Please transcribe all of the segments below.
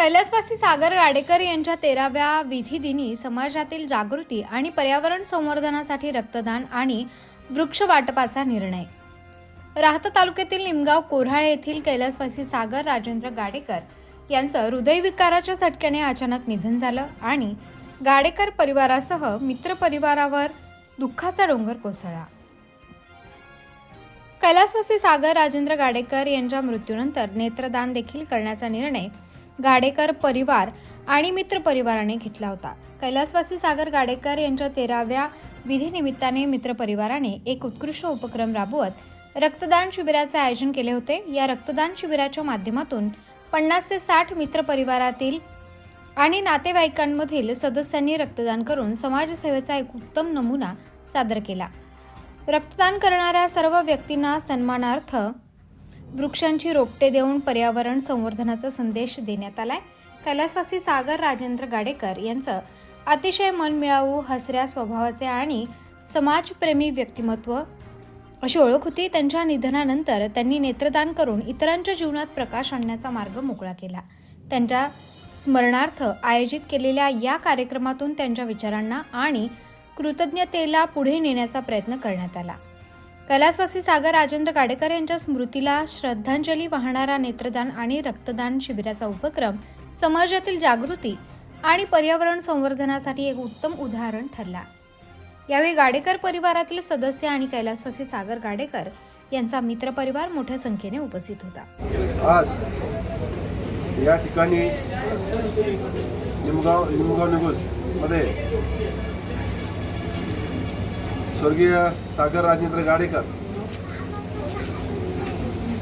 कैलासवासी सागर गाडेकर यांच्या तेराव्या विधीदिनी समाजातील जागृती आणि पर्यावरण संवर्धनासाठी रक्तदान आणि वृक्ष वाटपाचा निर्णय. राहता तालुक्यातील निमगाव कोऱ्हाळे येथील कैलासवासी सागर राजेंद्र गाडेकर यांचं हृदयविकाराच्या झटक्याने अचानक निधन झालं आणि गाडेकर परिवारासह मित्र परिवारावर दुःखाचा डोंगर कोसळला. कैलासवासी सागर राजेंद्र गाडेकर यांच्या मृत्यूनंतर नेत्रदान देखील करण्याचा निर्णय गाडेकर परिवार आणि मित्र परिवाराने घेतला होता. कैलासवासी सागर गाडेकर यांच्या तेराव्या विधीनिमित्ताने मित्र परिवाराने एक उत्कृष्ट उपक्रम राबवत रक्तदान शिबिराचे आयोजन केले होते. या रक्तदान शिबिराच्या माध्यमातून पन्नास ते साठ मित्र परिवारातील आणि नातेवाईकांमधील सदस्यांनी रक्तदान करून समाजसेवेचा एक उत्तम नमुना सादर केला. रक्तदान करणाऱ्या सर्व व्यक्तींना सन्मानार्थ वृक्षांची रोपटे देऊन पर्यावरण संवर्धनाचा संदेश देण्यात आलाय. कैलासवासी सागर राजेंद्र गाडेकर यांचं अतिशय मनमिळावू हसऱ्या स्वभावाचे आणि समाजप्रेमी व्यक्तिमत्व अशी ओळख होती. त्यांच्या निधनानंतर त्यांनी नेत्रदान करून इतरांच्या जीवनात प्रकाश आणण्याचा मार्ग मोकळा केला. त्यांच्या स्मरणार्थ आयोजित केलेल्या या कार्यक्रमातून त्यांच्या विचारांना आणि कृतज्ञतेला पुढे नेण्याचा प्रयत्न करण्यात आला. कैलासवासी सागर राजेंद्र गाडेकर यांच्या स्मृतीला श्रद्धांजली वाहणारा नेत्रदान आणि रक्तदान शिबिराचा उपक्रम समाजातील जागृती आणि पर्यावरण संवर्धनासाठी एक उत्तम उदाहरण ठरला. यावेळी गाडेकर परिवारातील सदस्य आणि कैलासवासी सागर गाडेकर यांचा मित्रपरिवार मोठ्या संख्येने उपस्थित होता. आज या ठिकाणी निमगाव निमगावमध्ये स्वर्गीय सागर राजेंद्र गाडेकर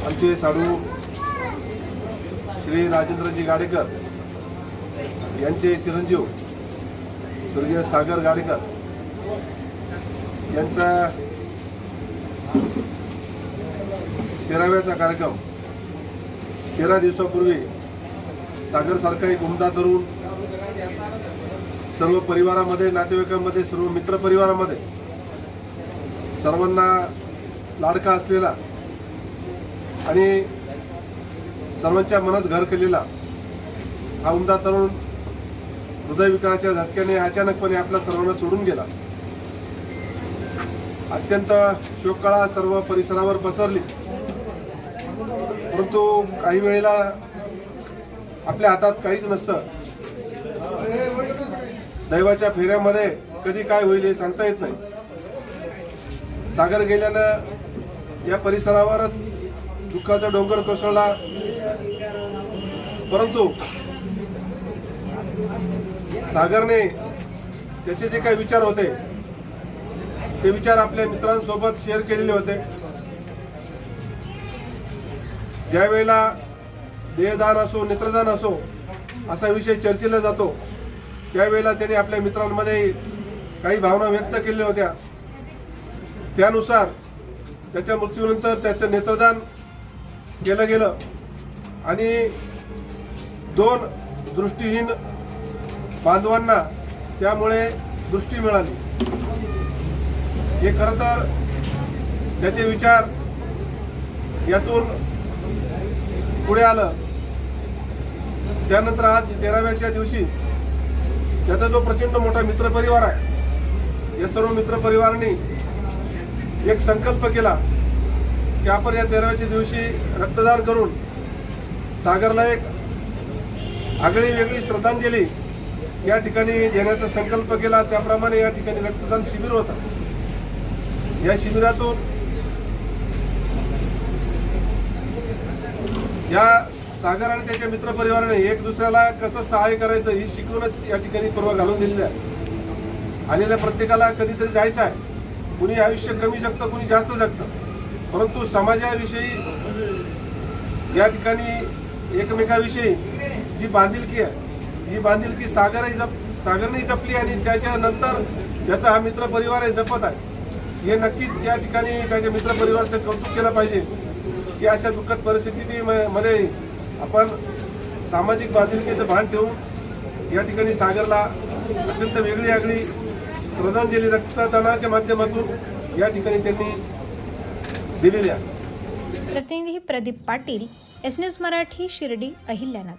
आमचे साडू श्री राजेंद्रजी गाडेकर यांचे चिरंजीव स्वर्गीय सागर गाडेकर यांचा तेराव्याचा कार्यक्रम. तेरा दिवसापूर्वी सागरसारखा एक उमदा तरुण सर्व परिवारामध्ये नातेवाईकांमध्ये सर्व मित्र परिवारामध्ये सर्वांना लाडका असलेला आणि सर्वांच्या मनात घर केलेला हा उमदा तरुण हृदयविकाराच्या झटक्याने अचानकपणे आपल्या सर्वांना सोडून गेला. अत्यंत शोककळा सर्व परिसरावर पसरली. परंतु काही वेळेला आपल्या हातात काहीच नसतं. दैवाच्या फेऱ्यामध्ये कधी काय होईल हे सांगता येत नाही. सागर गेल्यानं या परिसरावरच दुःखाचा डोंगर कोसळला. परंतु सागरने त्याचे जे काही विचार होते ते विचार आपल्या मित्रांसोबत शेअर केलेले होते. ज्यावेळेला देहदान असो नेत्रदान असो असा विषय चर्चेला जातो त्यावेळेला त्यांनी आपल्या मित्रांमध्ये काही भावना व्यक्त केलेल्या होत्या. त्यानुसार त्याच्या मृत्यूनंतर त्याचं नेत्रदान केलं गेलं. आणि दोन दृष्टीहीन बांधवांना त्यामुळे दृष्टी मिळाली. हे खरं तर त्याचे विचार यातून पुढे आलं. त्यानंतर आज तेराव्याच्या दिवशी त्याचा जो प्रचंड मोठा मित्रपरिवार आहे या सर्व मित्रपरिवारांनी एक संकल्प केला की आपण या तेराव्याच्या दिवशी रक्तदान करून सागरला एक आगळी वेगळी श्रद्धांजली या ठिकाणी देण्याचा संकल्प केला. त्याप्रमाणे या ठिकाणी रक्तदान शिबिर होतं. या शिबिरातून या सागर आणि त्याच्या मित्रपरिवाराने एक दुसऱ्याला कसं सहाय्य करायचं ही शिकवूनच या ठिकाणी पर्व घालून दिलेली आहे. आलेल्या प्रत्येकाला कधीतरी जायचं आहे. कुणी आयुष्य कमी जगतं कुणी जास्त जगतं. परंतु समाजाविषयी या ठिकाणी एकमेकाविषयी जी बांधिलकी आहे ही बांधिलकी सागरही जप सागरने जपली आणि त्याच्यानंतर त्याचा हा मित्रपरिवारही आहे जपत आहे. हे नक्कीच या ठिकाणी त्याच्या मित्रपरिवाराचं कौतुक केलं पाहिजे की अशा दुःखद परिस्थिती मध्ये आपण सामाजिक बांधिलकीचं भान ठेवून या ठिकाणी सागरला अत्यंत वेगळी आगळी श्रद्धांजली रक्तदानाच्या माध्यमातून या ठिकाणी त्यांनी दिलेली आहे प्रतिनिधी प्रदीप पाटील एस न्यूज मराठी शिर्डी अहिल्यानगर.